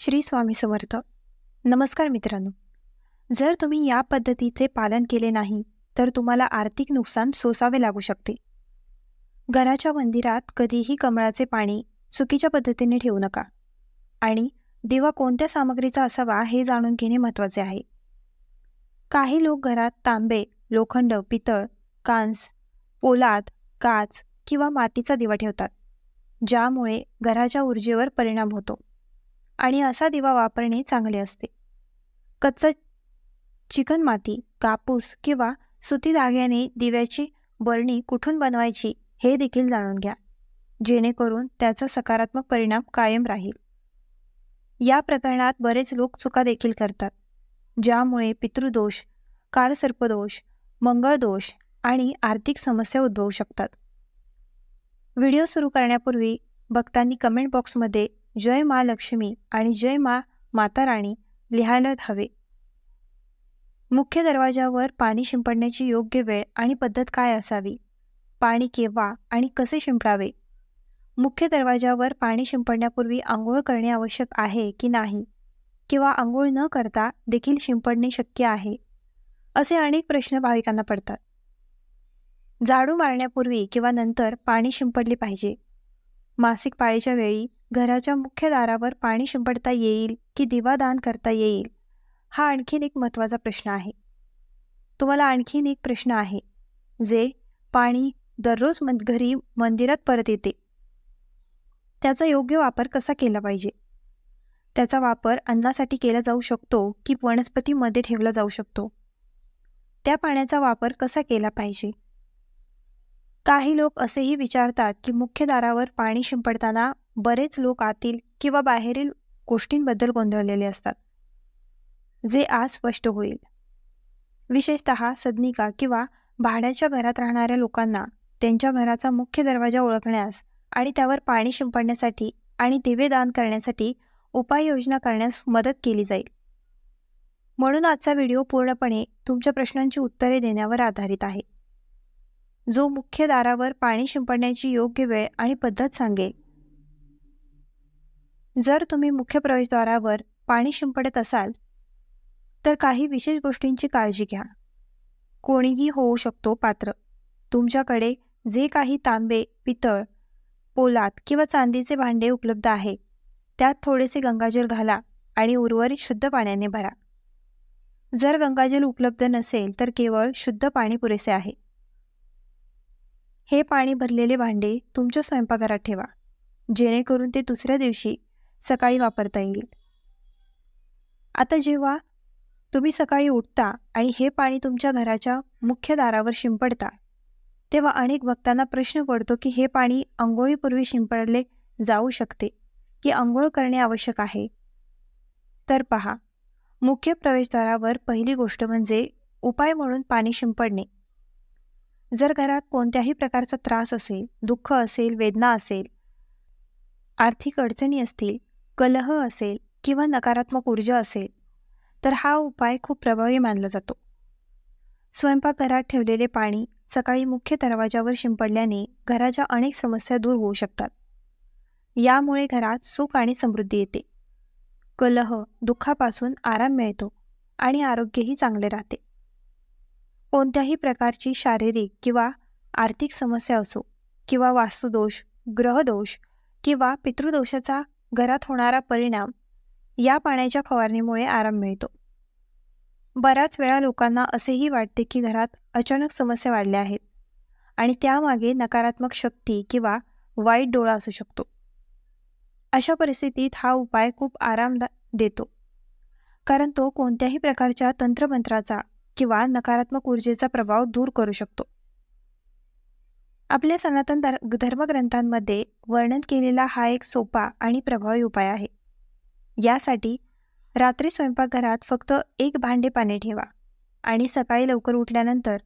श्री स्वामी समर्थ. नमस्कार मित्रांनो. जर तुम्ही या पद्धतीचे पालन केले नाही तर तुम्हाला आर्थिक नुकसान सोसावे लागू शकते. घराच्या मंदिरात कधीही कमळाचे पाणी चुकीच्या पद्धतीने ठेवू नका. आणि दिवा कोणत्या सामग्रीचा असावा हे जाणून घेणे महत्त्वाचे आहे. काही लोक घरात तांबे लोखंड पितळ कांस पोलाद काच किंवा मातीचा दिवा ठेवतात ज्यामुळे घराच्या ऊर्जेवर परिणाम होतो. आणि असा दिवा वापरणे चांगले असते. कच्चा चिकणमाती कापूस किंवा सुती धाग्याने दिव्याची बरणी कुठून बनवायची हे देखील जाणून घ्या जेणेकरून त्याचा सकारात्मक परिणाम कायम राहील. या प्रकरणात बरेच लोक चुका देखील करतात ज्यामुळे पितृदोष कालसर्पदोष मंगळदोष आणि आर्थिक समस्या उद्भवू शकतात. व्हिडिओ सुरू करण्यापूर्वी भक्तांनी कमेंट बॉक्समध्ये जय मा लक्ष्मी आणि जय मा माता राणी लिहायला हवे. मुख्य दरवाजावर पाणी शिंपडण्याची योग्य वेळ आणि पद्धत काय असावी? पाणी केव्हा आणि कसे शिंपडावे? मुख्य दरवाजावर पाणी शिंपडण्यापूर्वी आंघोळ करणे आवश्यक आहे की नाही? किंवा आंघोळ न करता देखील शिंपडणे शक्य आहे? असे अनेक प्रश्न भाविकांना पडतात. झाडू मारण्यापूर्वी किंवा नंतर पाणी शिंपडले पाहिजे. मासिक पाळीच्या वेळी घराच्या मुख्य दारावर पाणी शिंपडता येईल की दिवादान करता येईल? हा आणखीन एक महत्त्वाचा प्रश्न आहे. तुम्हाला आणखीन एक प्रश्न आहे जे पाणी दररोज मन घरी मंदिरात परत येते. त्याचा योग्य वापर कसा केला पाहिजे? त्याचा वापर अन्नासाठी केला जाऊ शकतो की वनस्पतीमध्ये ठेवला जाऊ शकतो? त्या पाण्याचा वापर कसा केला पाहिजे? काही लोक असेही विचारतात की मुख्य दारावर पाणी शिंपडताना बरेच लोक आतील किंवा बाहेरील गोष्टींबद्दल गोंधळलेले असतात जे आज स्पष्ट होईल. विशेषत सदनिका किंवा भाड्याच्या घरात राहणाऱ्या लोकांना त्यांच्या घराचा मुख्य दरवाजा ओळखण्यास आणि त्यावर पाणी शिंपडण्यासाठी आणि दिवे दान करण्यासाठी उपाययोजना करण्यास मदत केली जाईल. म्हणून आजचा व्हिडिओ पूर्णपणे तुमच्या प्रश्नांची उत्तरे देण्यावर आधारित आहे. जो मुख्य दारावर पाणी शिंपडण्याची योग्य वेळ आणि पद्धत सांगेल. जर तुम्ही मुख्य प्रवेशद्वारावर पाणी शिंपडत असाल तर काही विशेष गोष्टींची काळजी घ्या. कोणीही होऊ शकतो पात्र. तुमच्याकडे जे काही तांबे पितळ पोलाद किंवा चांदीचे भांडे उपलब्ध आहे त्यात थोडेसे गंगाजल घाला आणि उर्वरित शुद्ध पाण्याने भरा. जर गंगाजल उपलब्ध नसेल तर केवळ शुद्ध पाणी पुरेसे आहे. हे पाणी भरलेले भांडे तुमच्या स्वयंपाकघरात ठेवा. जेणेकरून ते दुसऱ्या दिवशी सकाळी वापरता येईल. आता जेव्हा तुम्ही सकाळी उठता आणि हे पाणी तुमच्या घराच्या मुख्य दारावर शिंपडता तेव्हा अनेक भक्तांना प्रश्न पडतो की हे पाणी आंघोळीपूर्वी शिंपडले जाऊ शकते की आंघोळ करणे आवश्यक आहे? तर पहा मुख्य प्रवेशद्वारावर पहिली गोष्ट म्हणजे उपाय म्हणून पाणी शिंपडणे. जर घरात कोणत्याही प्रकारचा त्रास असेल दुःख असेल वेदना असेल आर्थिक अडचणी असतील कलह असेल किंवा नकारात्मक ऊर्जा असेल तर हा उपाय खूप प्रभावी मानला जातो. स्वयंपाकघरात ठेवलेले पाणी सकाळी मुख्य दरवाजावर शिंपडल्याने घराच्या अनेक समस्या दूर होऊ शकतात. यामुळे घरात सुख आणि समृद्धी येते. कलह दुःखापासून आराम मिळतो आणि आरोग्यही चांगले राहते. कोणत्याही प्रकारची शारीरिक किंवा आर्थिक समस्या असो किंवा वास्तुदोष ग्रहदोष किंवा पितृदोषाचा घरात होणारा परिणाम या पाण्याच्या फवारणीमुळे आराम मिळतो. बऱ्याच वेळा लोकांना असेही वाटते की घरात अचानक समस्या वाढल्या आहेत आणि त्यामागे नकारात्मक शक्ती किंवा वाईट डोळा असू शकतो. अशा परिस्थितीत हा उपाय खूप आराम देतो. कारण तो कोणत्याही प्रकारच्या तंत्रमंत्राचा किंवा नकारात्मक ऊर्जेचा प्रभाव दूर करू शकतो. आपल्या सनातन धर्मग्रंथांमध्ये वर्णन केलेला हा एक सोपा आणि प्रभावी उपाय आहे. यासाठी रात्री स्वयंपाकघरात फक्त एक भांडे पाणी ठेवा आणि सकाळी लवकर उठल्यानंतर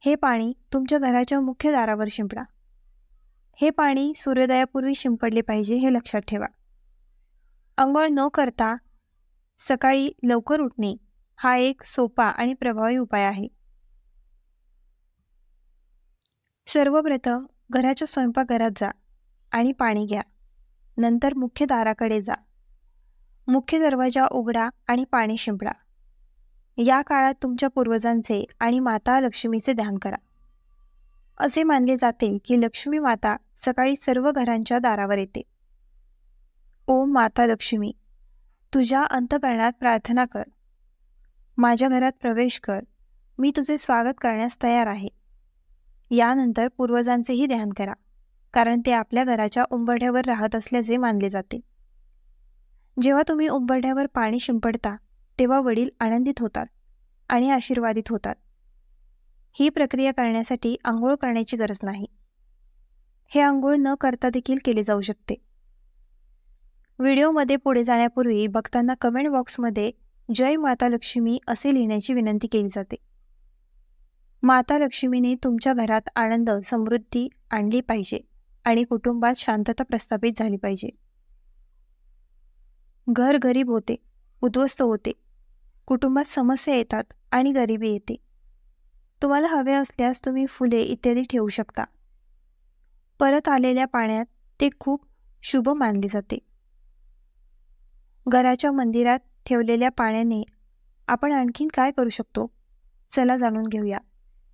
हे पाणी तुमच्या घराच्या मुख्य दारावर शिंपडा. हे पाणी सूर्योदयापूर्वी शिंपडले पाहिजे हे लक्षात ठेवा. अंघोळ न करता सकाळी लवकर उठणे हा एक सोपा आणि प्रभावी उपाय आहे. सर्वप्रथम घराच्या स्वयंपाकघरात जा आणि पाणी घ्या. नंतर मुख्य दाराकडे जा. मुख्य दरवाजा उघडा आणि पाणी शिंपडा. या काळात तुमच्या पूर्वजांचे आणि माता लक्ष्मीचे ध्यान करा. असे मानले जाते की लक्ष्मी माता सकाळी सर्व घरांच्या दारावर येते. ओम माता लक्ष्मी. तुझ्या अंतकरणात प्रार्थना कर. माझ्या घरात प्रवेश कर. मी तुझे स्वागत करण्यास तयार आहे. यानंतर पूर्वजांचेही ध्यान करा कारण ते आपल्या घराच्या उंबरठ्यावर राहत असल्याचे मानले जाते. जेव्हा तुम्ही उंबरठ्यावर पाणी शिंपडता तेव्हा वडील आनंदित होतात आणि आशीर्वादित होतात. ही प्रक्रिया करण्यासाठी आंघोळ करण्याची गरज नाही. हे आंघोळ न करता देखील केले जाऊ शकते. व्हिडिओमध्ये पुढे जाण्यापूर्वी बघताना कमेंट बॉक्समध्ये जय माता लक्ष्मी असे लिहिण्याची विनंती केली जाते. माता लक्ष्मीने तुमच्या घरात आनंद समृद्धी आणली पाहिजे आणि कुटुंबात शांतता प्रस्थापित झाली पाहिजे. घर गरीब होते उद्ध्वस्त होते. कुटुंबात समस्या येतात आणि गरिबी येते. तुम्हाला हवे असल्यास तुम्ही फुले इत्यादी ठेवू शकता. परत आलेल्या पाण्यात ते खूप शुभ मानले जाते. घराच्या मंदिरात ठेवलेल्या पाण्याने आपण आणखीन काय करू शकतो? चला जाणून घेऊया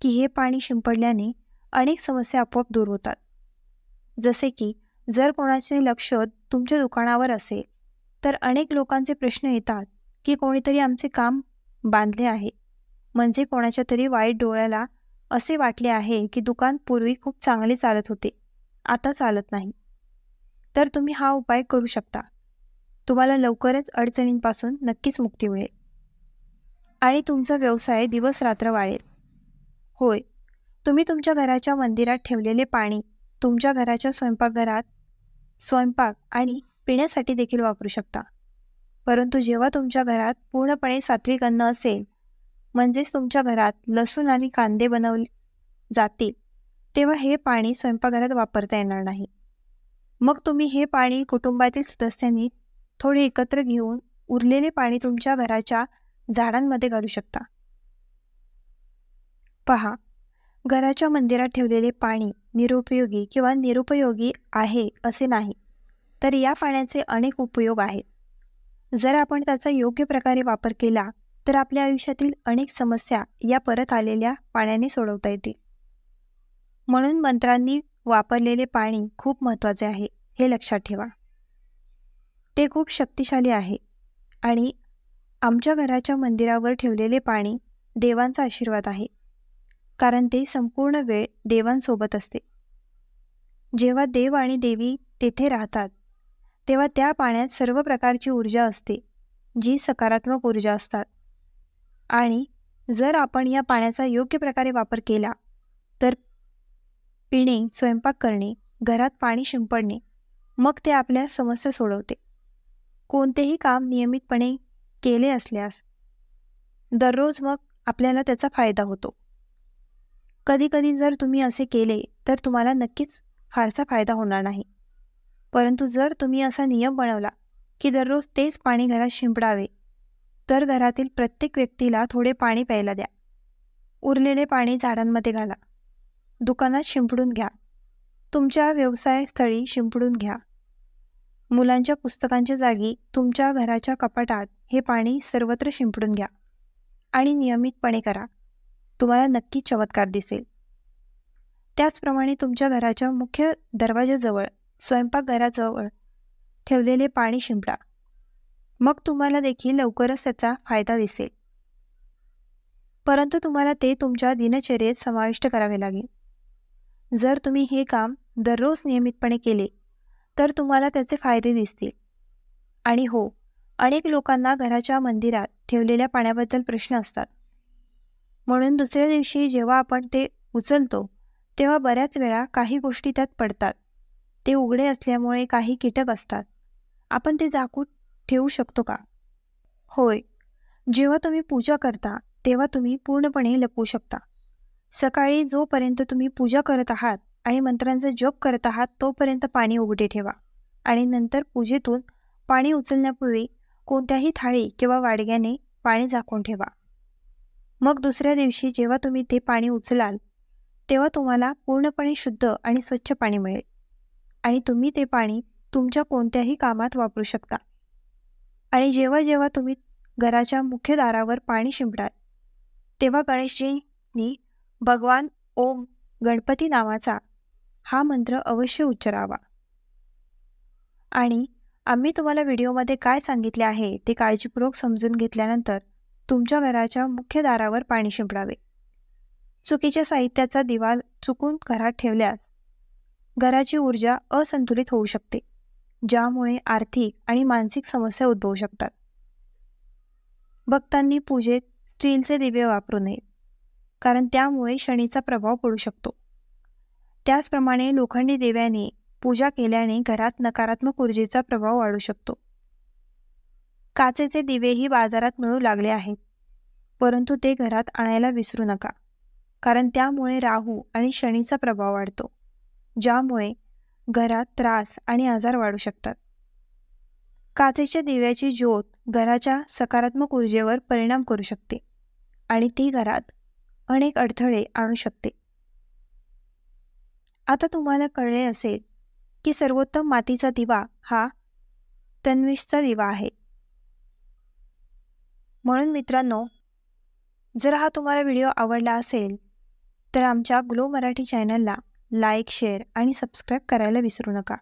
की हे पाणी शिंपडल्याने अनेक समस्या आपोआप दूर होतात. जसे की जर कोणाचे लक्ष तुमच्या दुकानावर असेल तर अनेक लोकांचे प्रश्न येतात की कोणीतरी आमचे काम बांधले आहे. म्हणजे कोणाच्या तरी वाईट डोळ्याला असे वाटले आहे की दुकान पूर्वी खूप चांगले चालत होते आता चालत नाही. तर तुम्ही हा उपाय करू शकता. तुम्हाला लवकरच अडचणींपासून नक्कीच मुक्ती मिळेल. आणि तुमचा व्यवसाय दिवस रात्र वाढेल. होय तुम्ही तुमच्या घराच्या मंदिरात ठेवलेले पाणी तुमच्या घराच्या स्वयंपाकघरात स्वयंपाक आणि पिण्यासाठी देखील वापरू शकता. परंतु जेव्हा तुमच्या घरात पूर्णपणे सात्विक अन्न असेल म्हणजेच तुमच्या घरात लसूण आणि कांदे बनवले जातील तेव्हा हे पाणी स्वयंपाकघरात वापरता येणार नाही. मग तुम्ही हे पाणी कुटुंबातील सदस्यांनी थोडे एकत्र घेऊन उरलेले पाणी तुमच्या घराच्या झाडांमध्ये घालू शकता. पहा घराच्या मंदिरात ठेवलेले पाणी निरुपयोगी किंवा निरुपयोगी आहे असे नाही तर या पाण्याचे अनेक उपयोग आहेत. जर आपण त्याचा योग्य प्रकारे वापर केला तर आपल्या आयुष्यातील अनेक समस्या या परत आलेल्या पाण्याने सोडवता येतील. म्हणून मंत्रांनी वापरलेले पाणी खूप महत्त्वाचे आहे हे लक्षात ठेवा. ते खूप शक्तिशाली आहे. आणि आमच्या घराच्या मंदिरावर ठेवलेले पाणी देवांचा आशीर्वाद आहे. कारण ते संपूर्ण वेळ देवांसोबत असते. जेव्हा देव आणि देवी तेथे राहतात तेव्हा त्या पाण्यात सर्व प्रकारची ऊर्जा असते जी सकारात्मक ऊर्जा असतात. आणि जर आपण या पाण्याचा योग्य प्रकारे वापर केला तर पिणे स्वयंपाक करणे घरात पाणी शिंपडणे मग ते आपल्या समस्या सोडवते. कोणतेही काम नियमितपणे केले असल्यास दररोज मग आपल्याला त्याचा फायदा होतो. कधीकधी जर तुम्ही असे केले तर तुम्हाला नक्कीच फारसा फायदा होणार नाही. परंतु जर तुम्ही असा नियम बनवला की दररोज तेच पाणी घरात शिंपडावे तर घरातील प्रत्येक व्यक्तीला थोडे पाणी प्यायला द्या. उरलेले पाणी झाडांमध्ये घाला. दुकानात शिंपडून घ्या. तुमच्या व्यवसायस्थळी शिंपडून घ्या. मुलांच्या पुस्तकांच्या जागी तुमच्या घराच्या कपाटात हे पाणी सर्वत्र शिंपडून घ्या आणि नियमितपणे करा. तुम्हाला नक्की चमत्कार दिसेल. त्याचप्रमाणे तुमच्या घराच्या मुख्य दरवाजाजवळ स्वयंपाकघराजवळ ठेवलेले पाणी शिंपडा. मग तुम्हाला देखील लवकरच त्याचा फायदा दिसेल. परंतु तुम्हाला ते तुमच्या दिनचर्येत समाविष्ट करावे लागेल. जर तुम्ही हे काम दररोज नियमितपणे केले तर तुम्हाला त्याचे फायदे दिसतील. आणि हो अनेक लोकांना घराच्या मंदिरात ठेवलेल्या पाण्याबद्दल प्रश्न असतात. म्हणून दुसऱ्या दिवशी जेव्हा आपण ते उचलतो तेव्हा बऱ्याच वेळा काही गोष्टी त्यात पडतात. ते उघडे असल्यामुळे काही कीटक असतात. आपण ते झाकून ठेवू शकतो का? होय. जेव्हा तुम्ही पूजा करता तेव्हा तुम्ही पूर्णपणे लपवू शकता. सकाळी जोपर्यंत तुम्ही पूजा करत आहात आणि मंत्रांचा जप करत आहात तोपर्यंत पाणी उघडे ठेवा. आणि नंतर पूजेतून पाणी उचलण्यापूर्वी कोणत्याही थाळी किंवा वाडग्याने पाणी झाकून ठेवा. मग दुसऱ्या दिवशी जेव्हा तुम्ही ते पाणी उचलाल तेव्हा तुम्हाला पूर्णपणे शुद्ध आणि स्वच्छ पाणी मिळेल. आणि तुम्ही ते पाणी तुमच्या कोणत्याही कामात वापरू शकता. आणि जेव्हा जेव्हा तुम्ही घराच्या मुख्य दारावर पाणी शिंपडाल तेव्हा गणेशजींनी भगवान ओम गणपती नावाचा हा मंत्र अवश्य उच्चारावा. आणि आम्ही तुम्हाला व्हिडिओमध्ये काय सांगितले आहे ते काळजीपूर्वक समजून घेतल्यानंतर तुमच्या घराच्या मुख्य दारावर पाणी शिंपडावे. चुकीच्या साहित्याचा दिवाल चुकून घरात ठेवल्यास घराची ऊर्जा असंतुलित होऊ शकते ज्यामुळे आर्थिक आणि मानसिक समस्या उद्भवू शकतात. भक्तांनी पूजेत स्टीलचे दिवे वापरू नये कारण त्यामुळे शनीचा प्रभाव पडू शकतो. त्याचप्रमाणे लोखंडी दिव्याने पूजा केल्याने घरात नकारात्मक ऊर्जेचा प्रभाव वाढू शकतो. काचेचे दिवेही बाजारात मिळू लागले आहेत परंतु ते घरात आणायला विसरू नका कारण त्यामुळे राहू आणि शनीचा प्रभाव वाढतो ज्यामुळे घरात त्रास आणि आजार वाढू शकतात. काचेच्या दिव्याची ज्योत घराच्या सकारात्मक ऊर्जेवर परिणाम करू शकते आणि ती घरात अनेक अडथळे आणू शकते. आता तुम्हाला कळले असेल की सर्वोत्तम मातीचा दिवा हा तन्विषचा दिवा आहे. म्हणून मित्रांनो जर हा तुम्हाला व्हिडिओ आवडला असेल तर आमच्या ग्लो मराठी चॅनलला लाईक शेअर आणि सबस्क्राईब करायला विसरू नका.